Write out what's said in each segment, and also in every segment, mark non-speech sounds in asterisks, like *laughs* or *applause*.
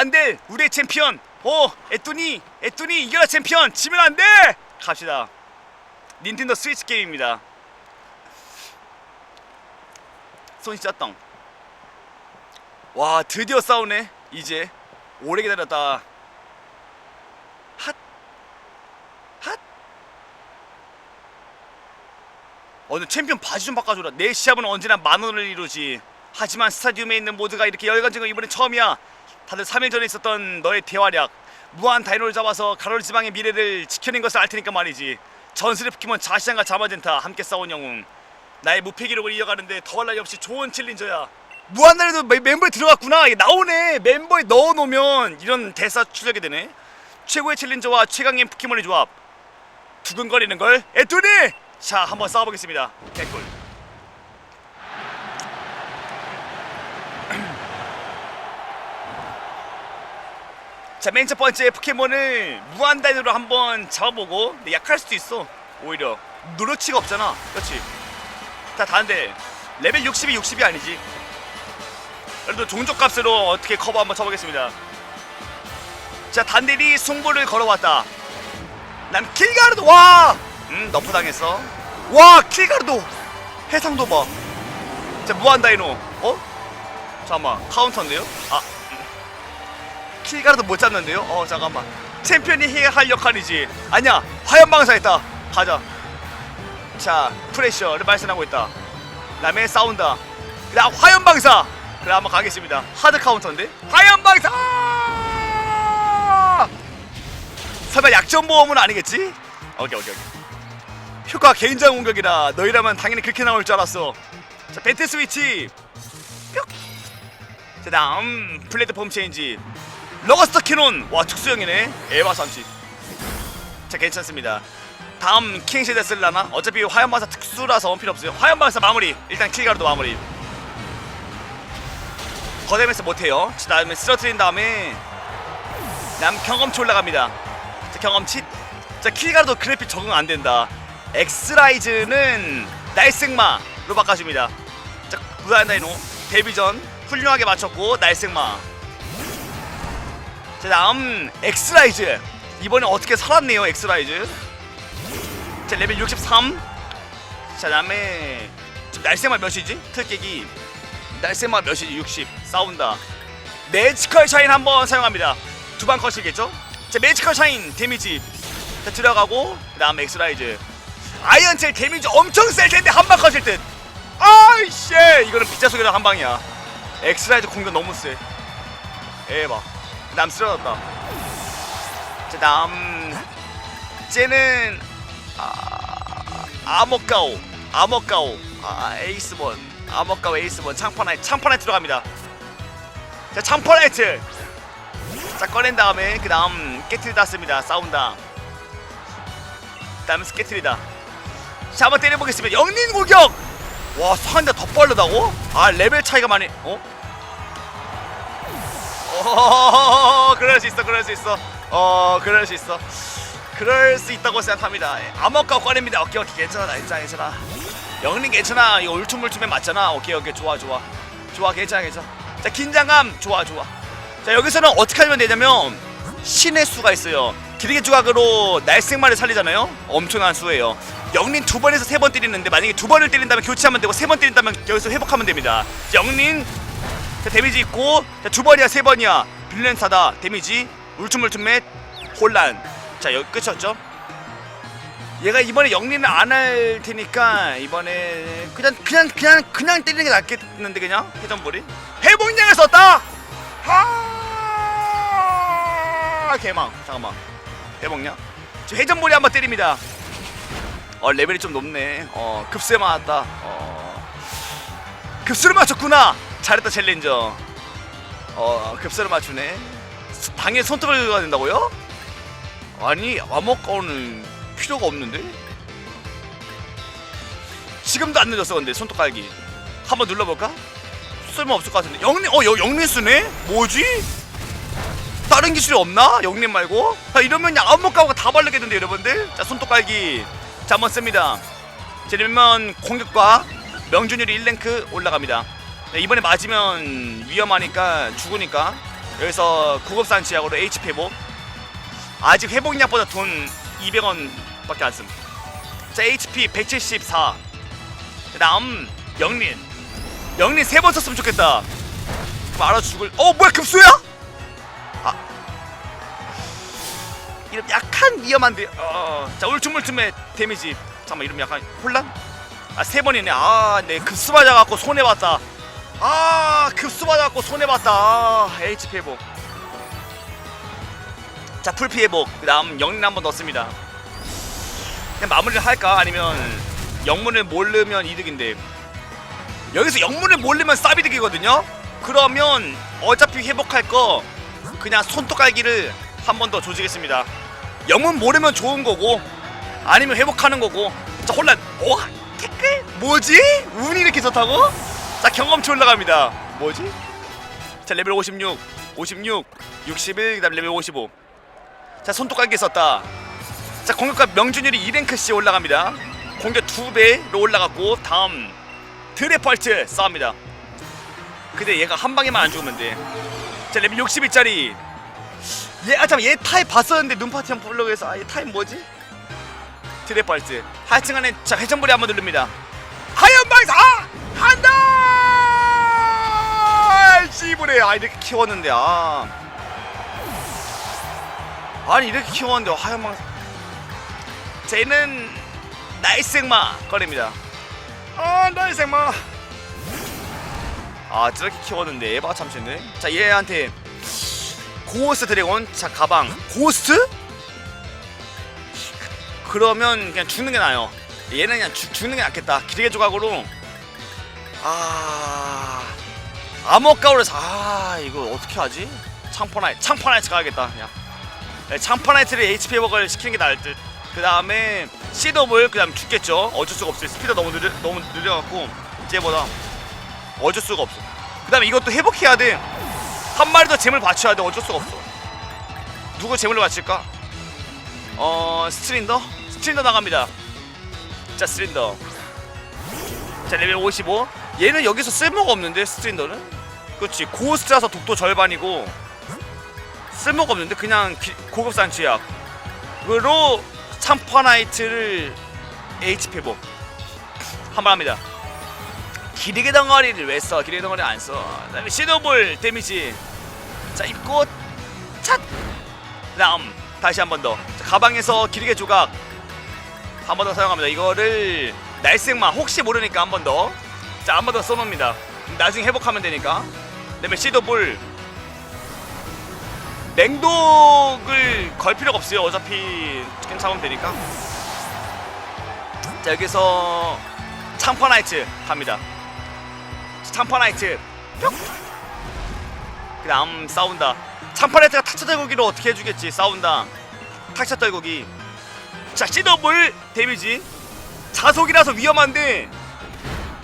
단델 우리의 챔피언. 오 에뚜니 에뚜니 이겨라 챔피언. 지면 안돼. 갑시다. 닌텐도 스위치 게임입니다. 손 진짜 떡. 와 드디어 싸우네. 이제 오래 기다렸다. 핫. 핫. 오늘 챔피언 바지 좀 바꿔줘라. 내 시합은 언제나 만 원을 이루지. 하지만 스타디움에 있는 모두가 이렇게 열광적인 건 이번엔 처음이야 다들 3일 전에 있었던 너의 대활약 무한 다이노를 잡아서 가롤 지방의 미래를 지켜낸 것을 알 테니까 말이지. 전설의 포켓몬 자시안과 자마젠타 함께 싸운 영웅. 나의 무패 기록을 이어가는데 더할 나위 없이 좋은 챌린저야. 멤- 멤버에 들어갔구나. 나오네. 멤버에 넣어놓으면 이런 대사 출력이 되네. 최고의 챌린저와 최강의 포켓몬의 조합. 두근거리는 걸? 에뚜니! 자 한번 싸워보겠습니다. 개꿀 자 맨 첫 번째 포켓몬을 무한단으로 한번 잡아보고 근데 약할 수도 있어. 오히려. 누르치가 없잖아. 그렇지. 다 다른데. 레벨 60이 60이 아니지. 그래도 종족값으로 어떻게 커버 한번 쳐보겠습니다. 자 단델이 승부를 걸어왔다. 난 킬가르도 와! 음 너프 당했어. 와 킬가르도. 해상도 봐 자 무한 다이노. 어? 잠깐만 카운터인데요? 아 킬가르도 못 잡는데요? 어 잠깐만. 챔피언이 해야 할 역할이지. 아니야 화염방사 했다. 가자. 자 프레셔를 발산하고 있다. 그다음에 싸운다. 그다음 화염방사! 그래 한번 가겠습니다. 하드 카운터인데? 화염방사! 설마 약점 보험은 아니겠지? 오케이 오케이 오케이. 효과 개인장 공격이라 너희라면 당연히 그렇게 나올 줄 알았어. 자 배트 스위치. 뿅. 자 다음 플랫폼 체인지 러거스터 캐논 와 특수형이네. 에바 삼치 자 괜찮습니다. 다음 킹시드 쓸라나? 어차피 화염방사 특수라서 필요 없어요. 화염방사 마무리. 일단 킬가루도 마무리. 거대면서 못해요. 그 다음에 쓰러트린 다음에 남 경험치 올라갑니다. 자 경험치. 자 킬가루도 그래픽 적응 안 된다. 엑스라이즈는 날생마로 바꿔줍니다. 자 무한다이노 데뷔전 훌륭하게 맞췄고 날생마 자 다음 엑스라이즈. 이번에 어떻게 살았네요 엑스라이즈? 자 레벨 63자 다음에 지금 날생마 몇이지? 틀깨기. 날생마 몇이지? 60 싸운다. 매지컬 샤인 한번 사용합니다. 두 방 컷이겠죠? 자 매지컬 샤인 데미지. 자 들어가고 그 다음 엑스라이즈. 아이언첼 데미지 엄청 셀 텐데 한 방 컷일 듯. 아이씨! 이거는 피자 속에다 한 방이야. 엑스라이즈 공격 너무 세. 에바 그 다음 쓰러졌다. 자 다음. 쟤는 아, 아머까오 아머까오 아 에이스본 아머까오 에이스본 창퍼나이트 창퍼나이트 들어갑니다. 자 창퍼나이트 자 꺼낸 다음에 그 다음 깨트리 땄습니다. 싸운다. 그 다음에 스케트리다. 자 한번 때려보겠습니다. 영린 공격! 와 상대가 더 빠르다고? 아 레벨 차이가 많이 어? 어 그럴 수 있어 그럴 수 있어. 어 그럴 수 있어. 그럴 수 있다고 생각합니다. 암흑가 꺼냅니다. 오케이 오케이. 괜찮아 괜찮아 괜찮아. 영린 괜찮아. 이거 울퉁불퉁에 맞잖아. 오케이 오케이. 좋아 좋아. 좋아 괜찮아 괜찮아. 자 긴장감. 좋아 좋아. 자 여기서는 어떻게 하면 되냐면 신의 수가 있어요. 기르기 조각으로 날생마를 살리잖아요. 엄청난 수예요. 영린 두 번에서 세 번 때리는데 만약에 두 번을 때린다면 교체하면 되고 세 번 때린다면 여기서 회복하면 됩니다. 영린 자 데미지 있고 자두 번이야 세 번이야. 빌렌사다 데미지. 울퉁불퉁맷 혼란. 자 여기 끝이었죠? 얘가 이번에 영리는 안 할 테니까 이번에 그냥 그냥 그냥 그냥 때리는 게 낫겠는데 그냥? 회전볼이? 회복량을 썼다! 하! 개망. 잠깐만. 회복량 지금 회전볼이 한번 때립니다. 어 레벨이 좀 높네. 어 급수에 맞았다. 어. 급수를 맞췄구나 잘했다 챌린저 어 급수를 맞추네 수- 당연히 손톱을 긁어야 된다고요? 아니 암흑거는 필요가 없는데? 지금도 안 늦었어 근데 손톱 깔기 한번 눌러볼까? 쓸모 없을 것 같은데 영린 어 여, 영린수네? 뭐지? 다른 기술이 없나? 영린 말고? 자 이러면 암흑가오가 다 바르겠는데 여러분들? 자 손톱 깔기 자 한번 씁니다 자 이러면 공격과 명중률이 1랭크 올라갑니다 네, 이번에 맞으면 위험하니까 죽으니까. 여기서 구급산 지약으로 HP 회복 아직 회복약보다 돈 200원 밖에 안 씀. 자 HP 174 그다음 영린. 영린 세 번 썼으면 좋겠다. 알아 죽을 어 뭐야 급수야? 아. 이름 약간 위험한데 어 자 울퉁불퉁의 데미지. 잠깐만 이름 약간 혼란? 아 세 번이네. 아내 급수 맞아갖고 손해봤다 아 급수 맞아갖고 손해봤다. 아, HP 회복. 자 풀피 회복. 그 다음 영린 한번 넣습니다. 그냥 마무리를 할까? 아니면 영문을 모르면 이득인데. 여기서 영문을 모르면 쌉이득이거든요? 그러면 어차피 회복할 거 그냥 손톱 깔기를 한 번 더 조지겠습니다. 영문 모르면 좋은 거고 아니면 회복하는 거고. 자 혼란. 오 태클? 뭐지? 운이 이렇게 좋다고 자 경험치 올라갑니다. 뭐지? 자 레벨 56 56 61 그다음 레벨 55자 손톱 깔기 썼다. 자 공격과 명중률이 2랭크씩 올라갑니다. 공격 2배로 올라갔고 다음 드래펄트 싸웁니다. 근데 얘가 한 방에만 안 죽으면 돼자 레벨 60일짜리. 얘 아 잠깐 얘 타입 봤었는데 눈파티 한번 보려고 해서 아 얘 타입 뭐지? 드래펄트. 하여튼 간에 자 회전불이 한번 누릅니다. 하얀 방사 씨부래 아 이렇게 키웠는데 아. 아니 이렇게 키웠는데 하얀 방사 쟤는 날생마 꺼냅니다. 아 날생마. 아 저렇게 키웠는데 에바 참치네 자 얘한테 고스트 드래곤. 자 가방. 고스트? 그러면 그냥 죽는 게 나아요. 얘는 그냥 죽- 죽는 게 낫겠다. 기대개 조각으로. 아 암호가오를 아 이거 어떻게 하지? 창포나이트 창포나이트 가야겠다 그냥. 네, 창포나이트를 HP 회복을 시키는 게 나을 듯 그 다음에 시더블 그 다음 죽겠죠. 어쩔 수가 없어요. 스피드 너무 느려 너무 느려갖고 쟤보다? 어쩔 수가 없어. 그 다음에 이것도 회복해야 돼 한 마리 더 재물 받쳐야 돼. 어쩔 수가 없어. 누구 재물을 바칠까? 어 스트린더? 스트린더 나갑니다. 자 스트린더. 자 레벨 55 얘는 여기서 쓸모가 없는데 스트린더는 그렇지 고스트라서 독도 절반이고 쓸모가 없는데 그냥 기- 고급산 쥐약으로 참파나이트를 HP 회복 한번 합니다 기리개 덩어리를 왜 써? 기리개 덩어리 안 써. 그다음에 시도볼 데미지. 자 입고 찻. 다음 다시 한 번 더. 자, 가방에서 기리개 조각 한 번 더 사용합니다. 이거를 날생마 혹시 모르니까 한 번 더. 자 한 번 더 써놓습니다. 나중에 회복하면 되니까. 그다음에 시도볼 냉독을 걸 필요가 없어요. 어차피 괜찮으면 되니까. 자 여기서 창파나이트 갑니다. 참파나이트 뿅! 그 다음 싸운다 참파나이트가 탁차 떨구기로 어떻게 해주겠지 싸운다 탁차 떨구기 자 시더블 데미지 자속이라서 위험한데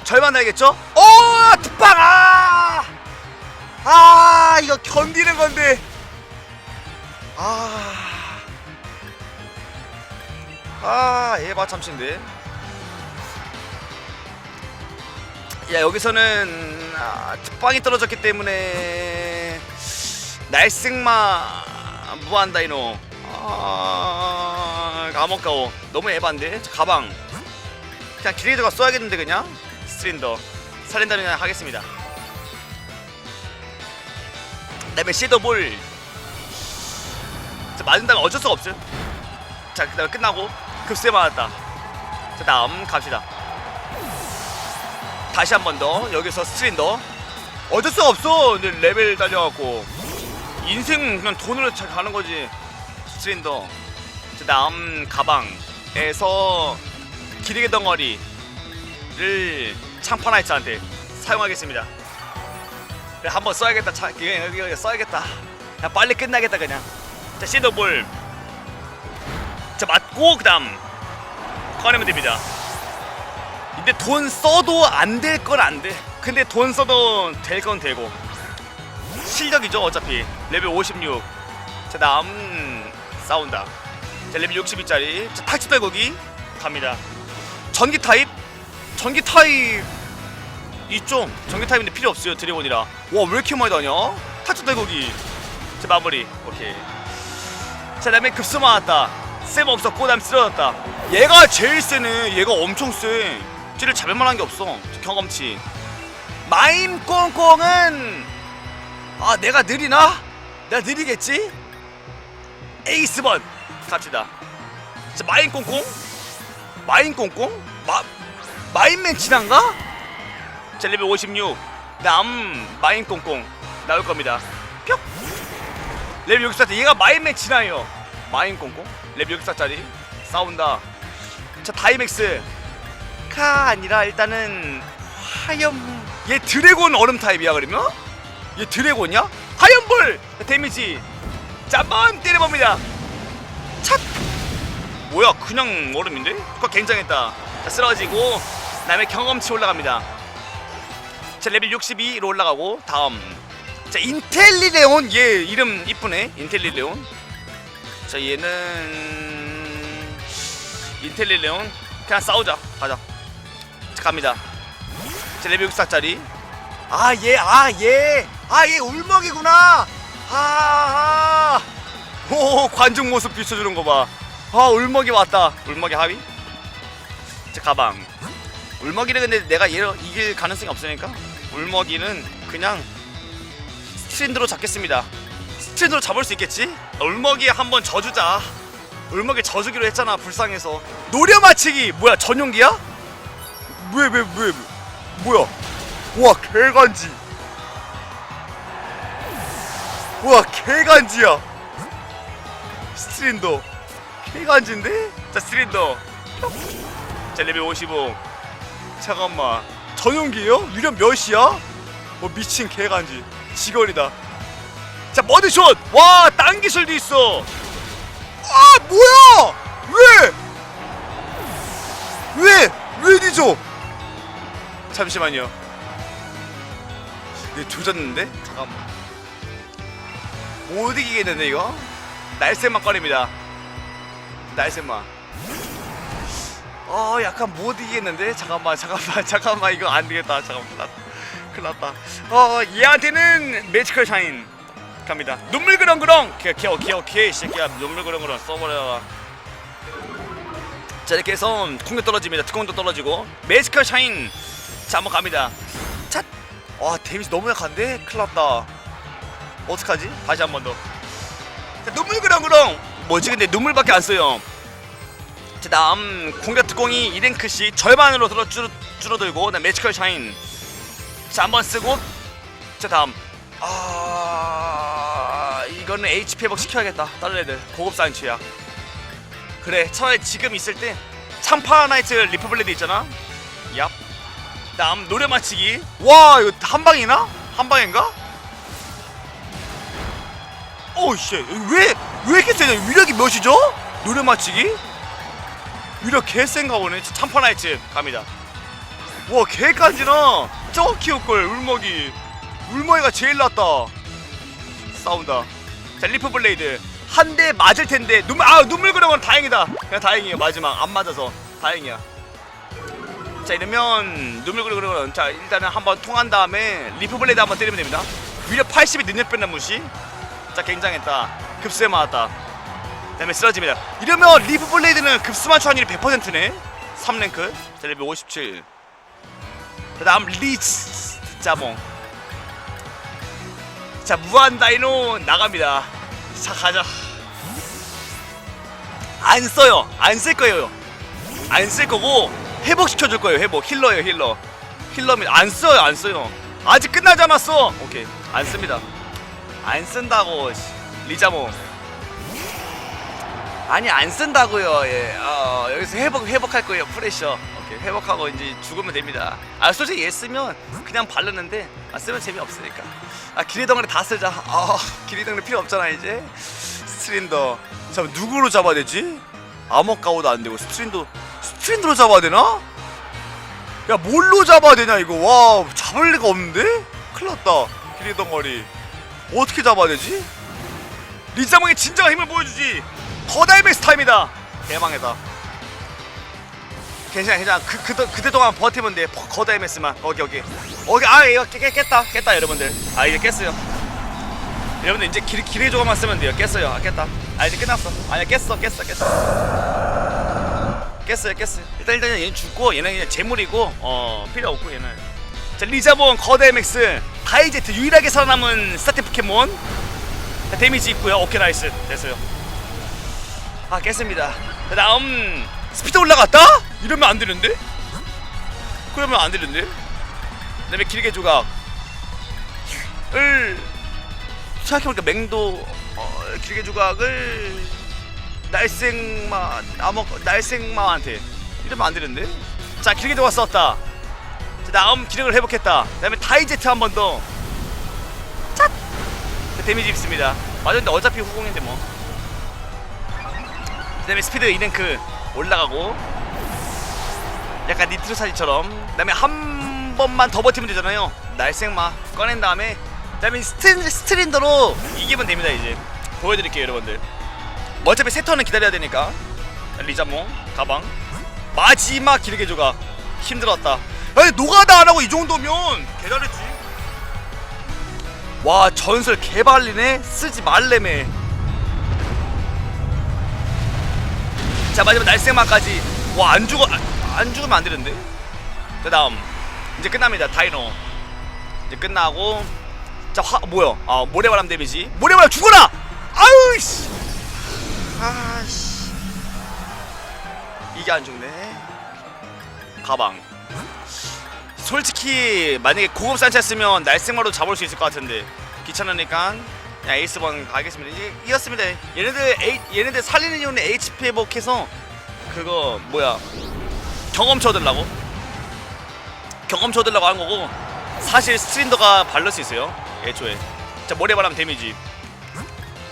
절반 나야겠죠? 오 득방 아! 아 이거 견디는 건데. 아... 아 에바 참신데 야 여기서는 아, 빵이 떨어졌기 때문에 날생마 무한 다이노 아 아먹가오. 너무 에반데? 자, 가방. 그냥 기레이저가 써야겠는데 그냥? 스트린더. 살린다면 그냥 하겠습니다 그다음에 시더볼 자, 맞은 다음에 어쩔 수가 없어요. 자 그다음에 끝나고 급세 맞았다. 자 다음 갑시다. 다시 한 번 더 여기서 스트린더. 어쩔 수가 없어. 근데 레벨 달려갖고. 인생 그냥 돈으로 잘 가는 거지. 스트린더. 그 다음 가방에서 기르게 덩어리를 창파나이트한테 사용하겠습니다 그래 한번 써야겠다 차, 이거, 이거, 이거 써야겠다 그냥 빨리 끝나겠다 그냥 자 시더볼 자 맞고 그 다음 꺼내면 됩니다 근데 돈 써도 안 될 건 안 돼. 근데 돈 써도 될 건 되고. 실력이죠, 어차피. 레벨 56. 자, 다음 싸운다. 자, 레벨 62짜리. 자, 탈취 떨고기 갑니다. 전기 타입? 전기 타입 있죠? 전기 타입인데 필요 없어요, 드래곤이라. 와, 왜 이렇게 많이 다녀? 탈취 떨고기. 자 마무리 오케이 자 다음에 급수 맞았다 쌤 없었고 다음 쓰러졌다 얘가 제일 세네 얘가 엄청 세 쟤를 잡을 만한 게 없어 저 경험치 마임 꽁꽁은 아 내가 느리나? 내가 느리겠지? 에이스번 갑시다 자 마임 꽁꽁 마임 꽁꽁? 마 마임맨 친한가? 자 레벨 56 남 마임 꽁꽁 나올 겁니다. 뿅 레벨 64짜 얘가 마임맨 친해요. 마임 꽁꽁 레벨 64짜리 싸운다. 자 다이맥스. 카 아니라 일단은 하염. 얘 드래곤 얼음 타입이야 그러면? 얘 드래곤이야? 하염볼! 데미지. 자 한번 때려봅니다. 찻 뭐야 그냥 얼음인데? 그거 굉장했다. 자 쓰러지고 그다음에 경험치 올라갑니다 자 레벨 62로 올라가고 다음. 자 인텔리레온. 얘 이름 이쁘네. 인텔리레온. 자 얘는 인텔리레온. 그냥 싸우자. 가자. 자 갑니다. 자 레벨 64짜리. 아 얘 아 얘 아 얘 울먹이구나. 아아. 오 관중 모습 비춰주는 거봐. 아 울먹이 왔다. 울먹이 하위. 자 가방. 울먹이는 근데 내가 얘를 이길 가능성이 없으니까 울먹이는 그냥 스트린드로 잡겠습니다. 스트린드로 잡을 수 있겠지? 울먹이 한번 져주자. 울먹이 져주기로 했잖아 불쌍해서. 노려 맞히기! 뭐야 전용기야? 왜왜왜 뭐야? 와 개간지. 와 개간지야. 스트린더. 개간지인데? 자 스트린더. 자 레벨 55 잠깐만 전용기예요? 유령 몇이야? 뭐 미친 개간지 직원이다 자 머드숏 와딴 기술도 있어 아 뭐야 왜? 왜? 왜 뒤져? 잠시만요 얘 조졌는데? 잠깐만 못 이기겠는데 이거? 날쌘만 꺼냅니다 날쌘만 어 약간 못 이기겠는데? 잠깐만 잠깐만 *laughs* 잠깐만 이거 안 되겠다. 잠깐만 났다. 큰일 났다. 어 얘한테는 매지컬 샤인 갑니다. 눈물 그렁그렁! 기어 기어 기어 기어 새끼야. 눈물 그렁그렁 써버려 자 이렇게 해서 공격 떨어집니다. 특공도 떨어지고. 매지컬 샤인! 자 한번 갑니다. 찻와 데미지 너무 약한데? 큰일 났다. 어떡하지? 다시 한 번 더. 눈물 그렁그렁! 뭐지? 근데 눈물밖에 안 써요. 자 다음 공격 특공이 2랭크씩 절반으로 들어 줄어, 줄어들고 그다음 매지컬 샤인. 자 한번 쓰고. 자 다음. 아 이거는 HP 회복 시켜야겠다. 다른 애들. 고급 사인치야. 그래 차라리 지금 있을 때 참파 나이트 리퍼블레드 있잖아. 얍. 다음 노래 맞히기. 와 이거 한 방이나? 한 방인가? 오씨. 왜왜 이렇게 세냐? 위력이 몇이죠? 노래 맞히기? 위력 개센가 보네. 참파 나이트 갑니다. 와 개간지나? 저거 키울걸 울먹이. 울먹이가 제일 낫다. 싸운다. 자 리프 블레이드. 한 대 맞을 텐데 눈물 아 눈물 그런 건 다행이다. 그냥 다행이에요. 마지막 안 맞아서. 다행이야. 자 이러면 눈물 그런 거는 자 일단은 한번 통한 다음에 리프 블레이드 한번 때리면 됩니다. 위력 80이 능력 변화 무시? 자 굉장했다. 급수에 맞았다 그다음에 쓰러집니다. 이러면 리프 블레이드는 급수 맞추 확률이 100%네. 3랭크 자 레벨 57 그다음 리츠 자몽 자 무한 다이노 나갑니다. 자 가자. 안 써요. 안 쓸 거예요. 안 쓸 거고 회복시켜 줄 거예요 회복. 힐러예요 힐러. 힐러입니다. 안 써요 안 써요. 아직 끝나지 않았어. 오케이. 안 씁니다. 안 쓴다고 씨. 리자몽 아니 안 쓴다고요. 예. 어, 여기서 회복 회복할 거예요. 프레셔. 오케이. 회복하고 이제 죽으면 됩니다. 아 솔직히 얘 쓰면 그냥 바르는데 아 쓰면 재미 없으니까. 아 기리덩어리 다 쓰자. 아 기리덩어리 필요 없잖아 이제. 스트린더. 잠 누구로 잡아야 되지? 암흑 가오도 안 되고 스트린더 스트린더로 잡아야 되나? 야 뭘로 잡아야 되냐 이거? 와 잡을 리가 없는데? 큰일 났다. 기리덩어리. 어떻게 잡아야 되지? 리자몽의 진정한 힘을 보여주지 거다이맥스 타임이다. 대망이다. 괜찮아 괜찮아. 그, 그, 그때 동안 버티면 돼. 거- 거다이맥스만 거기 여기. 여기 아 이거 깨, 깨, 깼다. 깼다 여러분들. 아 이게 깼어요. 여러분들 이제 길, 길의 조각만 쓰면 돼요. 깼어요. 아 깼다. 아 이제 끝났어. 아니야 깼어 깼어 깼어. 깼어요 깼어요. 일단 일단 얘는 죽고 얘는 그냥 재물이고 어 필요 없고 얘는. 자 리자본 거대 맥스 다이제트 유일하게 살아남은 스타트 포켓몬. 자, 데미지 있고요. 오케이 나이스. 됐어요 아 깼습니다 자 다음 스피드 올라갔다? 이러면 안 되는데? 그러면 안 되는데? 그 다음에 길게 조각 을 생각해보니까 맹도 어, 길게 조각을 날생마 아먹 날생마한테 이러면 안 되는데? 자 길게 조각 썼다 자 다음 기력을 회복했다 그 다음에 다이제트 한 번 더 찻! 자, 데미지 입습니다 맞아 근데 어차피 후공인데 뭐 그다음에 스피드 이랭크 올라가고 약간 니트로 사지처럼. 그다음에 한 번만 더 버티면 되잖아요. 날생마 꺼낸 다음에 그다음에 스트, 스트린더로 이기면 됩니다 이제. 보여드릴게요 여러분들. 뭐 어차피 세 턴은 기다려야 되니까. 리자몽 가방. 마지막 길게 조각. 힘들었다. 아니 노가다 안 하고 이 정도면 개잘했지 와 전설 개발리네? 쓰지 말래매 자 마지막 날생마까지. 와 안 죽어 안, 안 죽으면 안 되는데? 그 다음 이제 끝납니다 다이노. 이제 끝나고 자 화 뭐야? 아 모래바람 데미지. 모래바람 죽어라! 아우씨! 아씨. 이게 안 죽네. 가방. 솔직히 만약에 고급 산체였으면 날생마로 잡을 수 있을 것 같은데. 귀찮으니까 에이스번 가겠습니다. 이제 이었습니다. 얘네들 에이, 얘네들 살리는 이유는 HP 회복해서 그거 뭐야 경험치 얻으려고? 경험치 얻으려고 하는 거고 사실 스트린더가 수 있어요 애초에. 자 모래바람 데미지.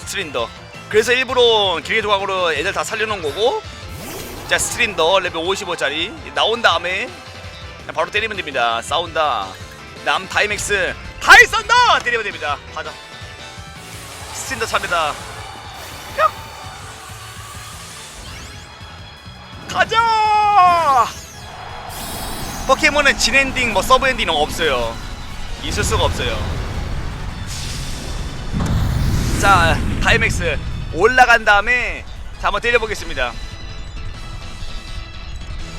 스트린더. 그래서 일부러 길게 조각으로 애들 다 살려놓은 거고 자 스트린더 레벨 55짜리 나온 다음에 바로 때리면 됩니다. 싸운다. 남 다이맥스. 다이 썬다 때리면 됩니다. 가자 스트린더 차례다. 뿅! 가자! 포켓몬은 진엔딩 뭐 서브엔딩 없어요. 있을 수가 없어요. 자 다이맥스 올라간 다음에 자 한번 때려보겠습니다.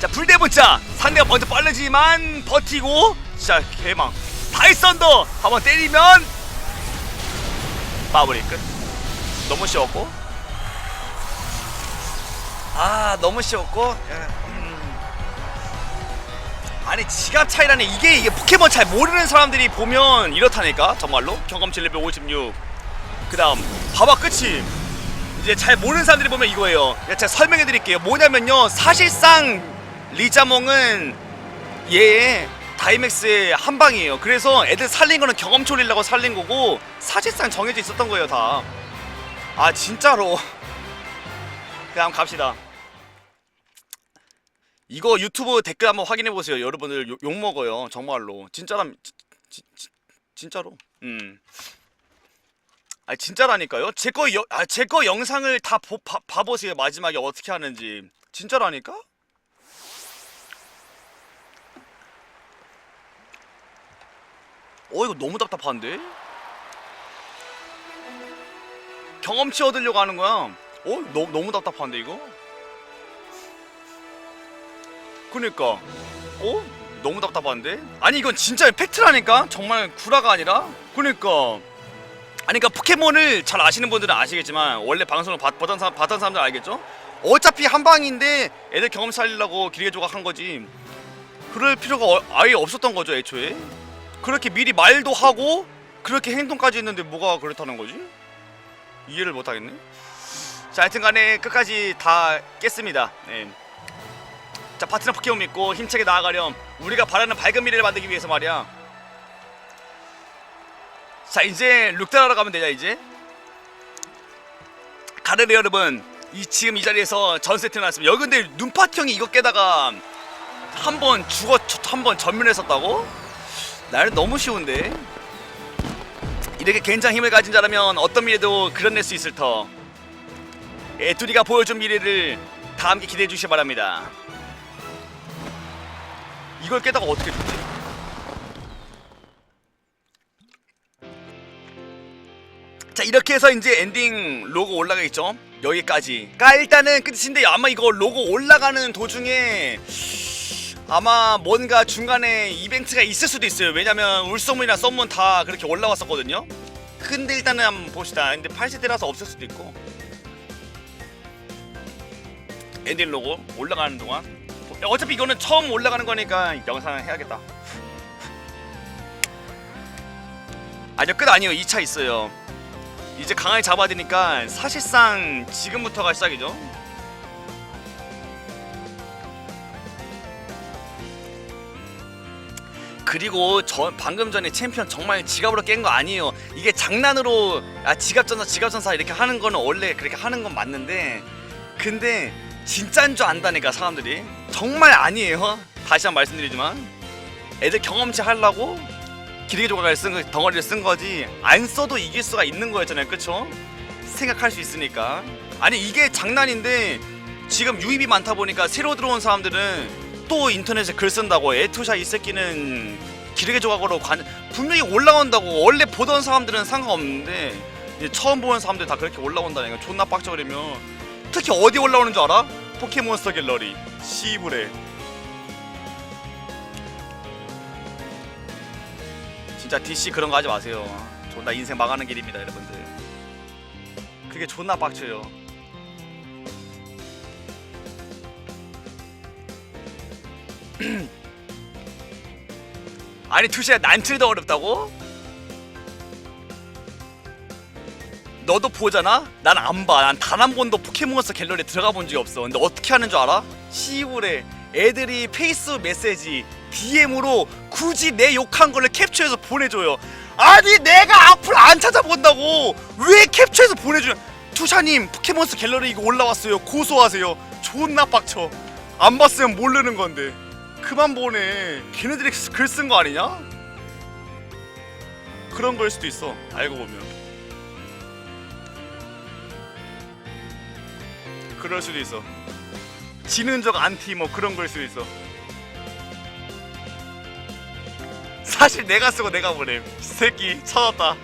자 불대문자! 상대가 먼저 빠르지만 버티고 자 개망. 다이썬더 한번 때리면 마무리 끝. 너무 쉬웠고. 아 너무 쉬웠고. 예, 음. 아니 지갑 차이라니 이게 이게 포켓몬 잘 모르는 사람들이 보면 이렇다니까 정말로. 경험치 레벨 56 그 다음 봐봐 끝이. 이제 잘 모르는 사람들이 보면 이거예요. 제가 설명해 드릴게요. 뭐냐면요 사실상 리자몽은 얘 다이맥스의 한 방이에요 그래서 애들 살린 거는 경험치 올리려고 살린 거고 사실상 정해져 있었던 거예요 다 아 진짜로 *laughs* 그 다음 갑시다 이거 유튜브 댓글 한번 확인해 보세요 여러분들 욕, 욕 먹어요 정말로 진짜람 진짜로 음 아 진짜라니까요. 제거 아, 제 거 영상을 다 보, 봐, 봐 보세요. 마지막에 어떻게 하는지. 진짜라니까? 어 이거 너무 답답한데? 경험치 얻으려고 하는 거야. 어? 너무 너무 답답한데 이거? 그니까. 어? 너무 답답한데? 아니 이건 진짜 팩트라니까? 정말 구라가 아니라? 그니까. 아니 그러니까 포켓몬을 잘 아시는 분들은 아시겠지만 원래 방송을 봤, 봤던, 사람, 봤던 사람들 알겠죠? 어차피 한 방인데 애들 경험 살리려고 길게 조각한 거지 그럴 필요가 어- 아예 없었던 거죠 애초에 그렇게 미리 말도 하고 그렇게 행동까지 했는데 뭐가 그렇다는 거지? 이해를 못 하겠네 자 하여튼간에 끝까지 다 깼습니다 네. 자 파트너 포켓몬 믿고 힘차게 나아가렴 우리가 바라는 밝은 미래를 만들기 위해서 말이야 자 이제 룩달하러 가면 되냐 이제 가르르 여러분 이 지금 이 자리에서 전 세트 나왔습니다 여기 근데 눈파티 형이 이거 깨다가 한 번 죽어 한 번 전면했었다고? 나는 너무 쉬운데? 이렇게 굉장한 힘을 가진 자라면 어떤 미래도 그려낼 수 있을 터. 애투리가 보여준 미래를 다 함께 기대해 주시기 바랍니다. 이걸 깨다가 어떻게 죽지? 자 이렇게 해서 이제 엔딩 로고 올라가 있죠? 여기까지. 가 일단은 끝인데 아마 이거 로고 올라가는 도중에 아마 뭔가 중간에 이벤트가 있을 수도 있어요. 왜냐면 울소문이나 썸문 다 그렇게 올라왔었거든요. 근데 일단은 한번 봅시다. 근데 8세대라서 없을 수도 있고. 엔딩 로고 올라가는 동안. 어차피 이거는 처음 올라가는 거니까 영상 해야겠다. 아니요 끝 아니에요. 2차 있어요. 이제 강하게 잡아야 되니까 사실상 지금부터가 시작이죠 그리고 저 방금 전에 챔피언 정말 지갑으로 깬 거 아니에요. 이게 장난으로 아 지갑 전사 지갑 전사 이렇게 하는 거는 원래 그렇게 하는 건 맞는데 근데 진짜인 줄 안다니까 사람들이. 정말 아니에요. 다시 한 번 말씀드리지만. 애들 경험치 하려고 기르기 조각을 쓴 거, 덩어리를 쓴 거지 안 써도 이길 수가 있는 거였잖아요. 그쵸? 생각할 수 있으니까. 아니 이게 장난인데 지금 유입이 많다 보니까 새로 들어온 사람들은 또 인터넷에 글 쓴다고 에투샤 이 새끼는 기르기 조각으로 관 분명히 올라온다고 원래 보던 사람들은 상관없는데 이제 처음 보는 사람들 다 그렇게 올라온다니까 존나 빡쳐버리면 특히 어디 올라오는 줄 알아? 포켓몬스터 갤러리 시부레. 진짜 DC 그런 거 하지 마세요. 존나 인생 망하는 길입니다 여러분들. 그게 존나 빡쳐요 *clears throat* 아니 투시야 난틀이 더 어렵다고? 너도 보잖아? 난 안 봐. 난 단 한 번도 포켓몬스터 갤러리에 들어가 본 적이 없어. 근데 어떻게 하는 줄 알아? 시골에 애들이 페이스 메시지 DM으로 굳이 내 욕한 거를 캡처해서 보내줘요. 아니 내가 앞을 안 찾아본다고 왜 캡처해서 보내주냐? 투샤님 포켓몬스터 갤러리 이거 올라왔어요. 고소하세요. 존나 빡쳐. 안 봤으면 모르는 건데. 그만 보내. 걔네들이 글 쓴 거 아니냐? 그런 걸 수도 있어. 알고 보면. 그럴 수도 있어. 지는 적 안티 뭐 그런 걸 수도 있어. 사실 내가 쓰고 내가 보냄. 이 새끼 찾았다.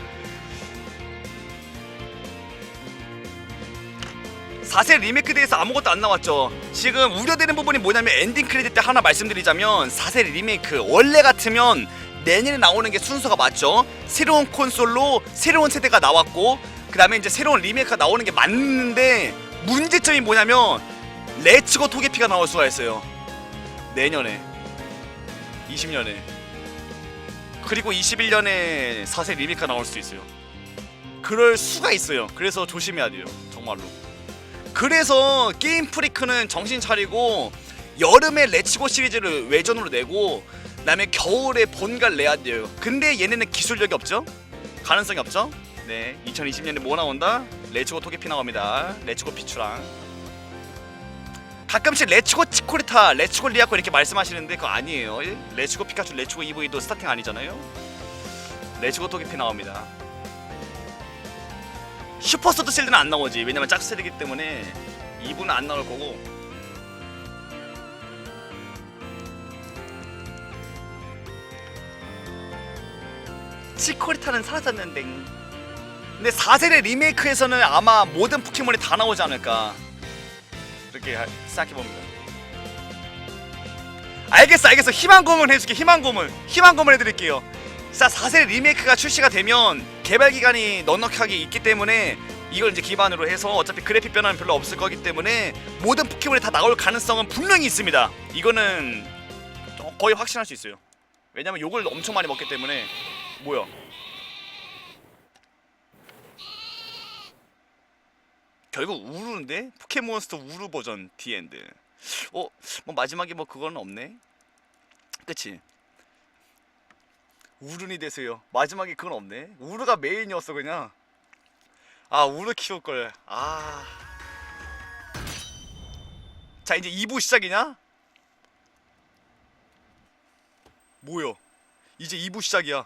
4세 리메이크 대해서 아무것도 안 나왔죠. 지금 우려되는 부분이 뭐냐면 엔딩 크레딧 때 하나 말씀드리자면 4세 리메이크 원래 같으면 내년에 나오는 게 순서가 맞죠. 새로운 콘솔로 새로운 세대가 나왔고 그 다음에 이제 새로운 리메이크가 나오는 게 맞는데 문제점이 뭐냐면 레츠고 토게피가 나올 수가 있어요. 내년에 20년에 그리고 21년에 4세 리메이크가 나올 수도 있어요. 그럴 수가 있어요. 그래서 조심해야 돼요. 정말로. 그래서 게임 프리크는 정신 차리고 여름에 레츠고 시리즈를 외전으로 내고 그다음에 겨울에 본가를 내야 돼요. 근데 얘네는 기술력이 없죠? 가능성이 없죠? 네, 2020년에 뭐 나온다? 레츠고 토게피 나옵니다. 레츠고 피추랑 가끔씩 레츠고 치코리타, 레츠고 리아코 이렇게 말씀하시는데 그거 아니에요. 레츠고 피카츄, 레츠고 EV도 스타팅 아니잖아요. 레츠고 토게피 나옵니다. 슈퍼스토드 실드는 안 나오지. 왜냐면 짝스이기 때문에 2부는 안 나올 거고. 치코리타는 사라졌는데. 근데 4세대 리메이크에서는 아마 모든 포켓몬이 다 나오지 않을까. 그렇게 하- 생각해봅니다. 알겠어 알겠어. 희망 고문 해줄게 희망 고문. 희망 고문 해드릴게요. 자 4세 리메이크가 출시가 되면 개발 기간이 넉넉하게 있기 때문에 이걸 이제 기반으로 해서 어차피 그래픽 변화는 별로 없을 거기 때문에 모든 포켓몬이 다 나올 가능성은 분명히 있습니다. 이거는 거의 확신할 수 있어요. 왜냐면 욕을 엄청 많이 먹기 때문에 뭐야? 결국 우루인데 포켓몬스터 우루 버전 디엔드. 어, 뭐 마지막에 뭐 그거는 없네. 그치? 우른이 되세요. 마지막에 그건 없네. 우르가 메인이었어 그냥. 아 우르 키울 걸. 아. 자 이제 2부 시작이냐? 뭐요? 이제 2부 시작이야.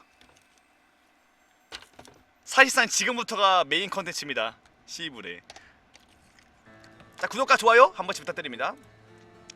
사실상 지금부터가 메인 컨텐츠입니다. 시브레. 자 구독과 좋아요 한 번씩 부탁드립니다.